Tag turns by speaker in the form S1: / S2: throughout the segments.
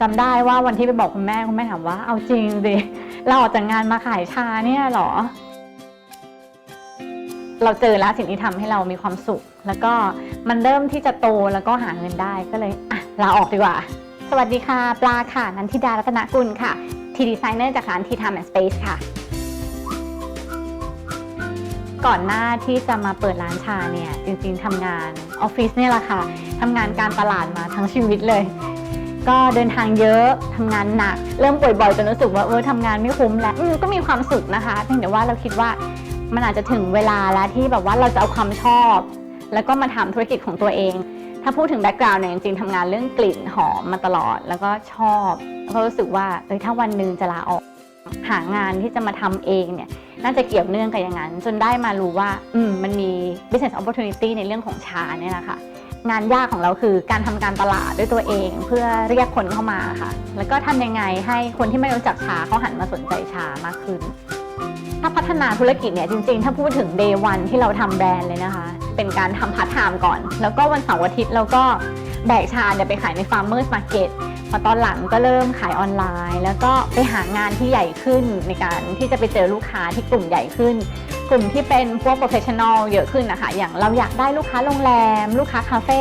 S1: จำได้ว่าวันที่ไปบอกคุณแม่คุณแม่ถามว่าเอาจริงสิเราออกจากงานมาขายชาเนี่ยเหรอ เราเจอแล้วสิ่งที่ทำให้เรามีความสุข แล้วก็มันเริ่มที่จะโตแล้วก็หาเงินได้ก็เลยอะลาออกดีกว่า สวัสดีค่ะ ปลาค่ะ นันทิดารัตนกุลค่ะ ทีดีไซเนอร์จากร้านทีทามแอนด์สเปซค่ะ ก่อนหน้าที่จะมาเปิดร้านชาเนี่ยจริงๆทำงานออฟฟิศเนี่ยแหละค่ะทำงานการตลาดมาทั้งชีวิตเลย ก็เดินทางเยอะทำงานหนัก เริ่มป่วยบ่อยจนรู้สึกว่าเออทำงานไม่คุ้มแล้วก็มีความสุขนะคะเพียงแต่ว่าเราคิดว่ามันอาจจะถึงเวลาแล้วที่แบบว่าเราจะเอาความชอบ แล้วก็มาทำธุรกิจของตัวเอง ถ้าพูดถึงแบ็กกราวน์เนี่ยจริงๆทำงานเรื่องกลิ่นหอมมาตลอด แล้วก็ชอบแล้วก็รู้สึกว่าเออถ้าวันหนึ่งจะลาออก หางานที่จะมาทำเองเนี่ยน่าจะเกี่ยวเนื่องกับอย่างนั้น จนได้มารู้ว่า อืมมันมี business opportunity ในเรื่องของชาเนี่ยแหละค่ะ งานยากของเราคือการทำการตลาดด้วยตัวเอง เพื่อเรียกคนเข้ามาค่ะ แล้วก็ทำยังไงให้คนที่ไม่รู้จักชาเขาหันมาสนใจชามากขึ้น ถ้าพัฒนาธุรกิจเนี่ยจริงๆ ถ้าพูดถึง day one ที่เราทำแบรนด์เลยนะคะ เป็นการทำพาร์ทไทม์ก่อน แล้วก็วันเสาร์อาทิตย์เราก็แบกชาเนี่ยไปขายใน farmers market พอตอนหลังก็เริ่มขายออนไลน์ แล้วก็ไปหางานที่ใหญ่ขึ้นในการที่จะไปเจอลูกค้าที่กลุ่มใหญ่ขึ้น กลุ่มที่เป็นพวก professional เยอะขึ้นนะคะ อย่างเราอยากได้ลูกค้าโรงแรม ลูกค้าคาเฟ่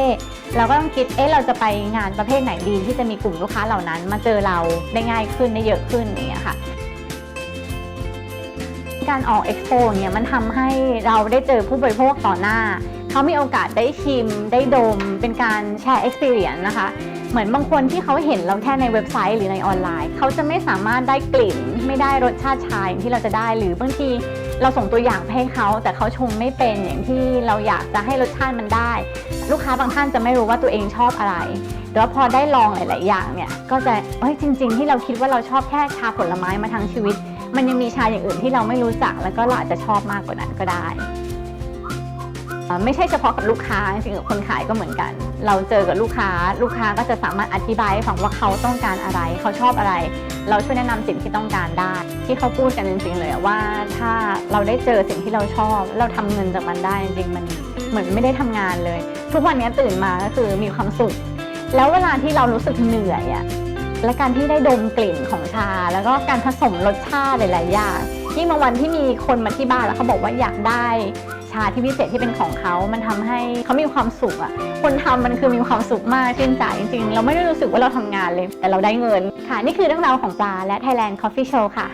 S1: เราก็ต้องคิดเอ๊ะเราจะไปงานประเภทไหนดี ที่จะมีกลุ่มลูกค้าเหล่านั้น มาเจอเราได้ง่ายขึ้นได้เยอะขึ้นอย่างเงี้ยค่ะการออกเอ็กโปเนี่ยมันทำให้เราได้เจอผู้บริโภคต่อหน้า เขามีโอกาสได้ชิม ได้ดม เป็นการแชร์ experience นะคะ เหมือนบางคนที่เขาเห็นเราแค่ในเว็บไซต์หรือในออนไลน์ เขาจะไม่สามารถได้กลิ่น ไม่ได้รสชาติชายที่เราจะได้ หรือบางที เราส่งตัวอย่างไปให้เขาแต่เขาชงไม่เป็นอย่างที่เราอยากจะให้รสชาติมันได้ ลูกค้าบางท่านจะไม่รู้ว่าตัวเองชอบอะไรแต่ว่าพอได้ลองหลาย ๆ อย่างเนี่ย ก็จะเฮ้ยจริง ๆ ที่เราคิดว่าเราชอบแค่ชาผลไม้มาทั้งชีวิต มันยังมีชาอย่างอื่นที่เราไม่รู้จักแล้วก็เราอาจจะชอบมากกว่านั้นก็ได้ ไม่ใช่เฉพาะกับลูกค้าจริงๆกับคนขายก็เหมือนกัน เราเจอกับลูกค้า ลูกค้าก็จะสามารถอธิบายให้ฟังว่าเขาต้องการอะไร เขาชอบอะไร เราช่วยแนะนำสิ่งที่ต้องการได้ ที่เขาพูดกันจริงๆเลยว่าถ้าเราได้เจอสิ่งที่เราชอบ เราทำเงินจากมันได้จริงๆมันเหมือนไม่ได้ทำงานเลย ทุกวันนี้ตื่นมาก็คือมีความสุข แล้วเวลาที่เรารู้สึกเหนื่อยอะและการที่ได้ดมกลิ่นของชา แล้วก็การผสมรสชาติหลายๆอย่างยิ่งบางวันที่มีคนมาที่บ้านแล้วเขาบอกว่าอยากได้ ชาที่พิเศษที่เป็นของเขา มันทำให้เขามีความสุขอะคนทำมันคือมีความสุขมากชื่นใจจริงๆ เราไม่ได้รู้สึกว่าเราทำงานเลย แต่เราได้เงินค่ะ นี่คือเรื่องราวของปลาและ Thailand Coffee Show ค่ะ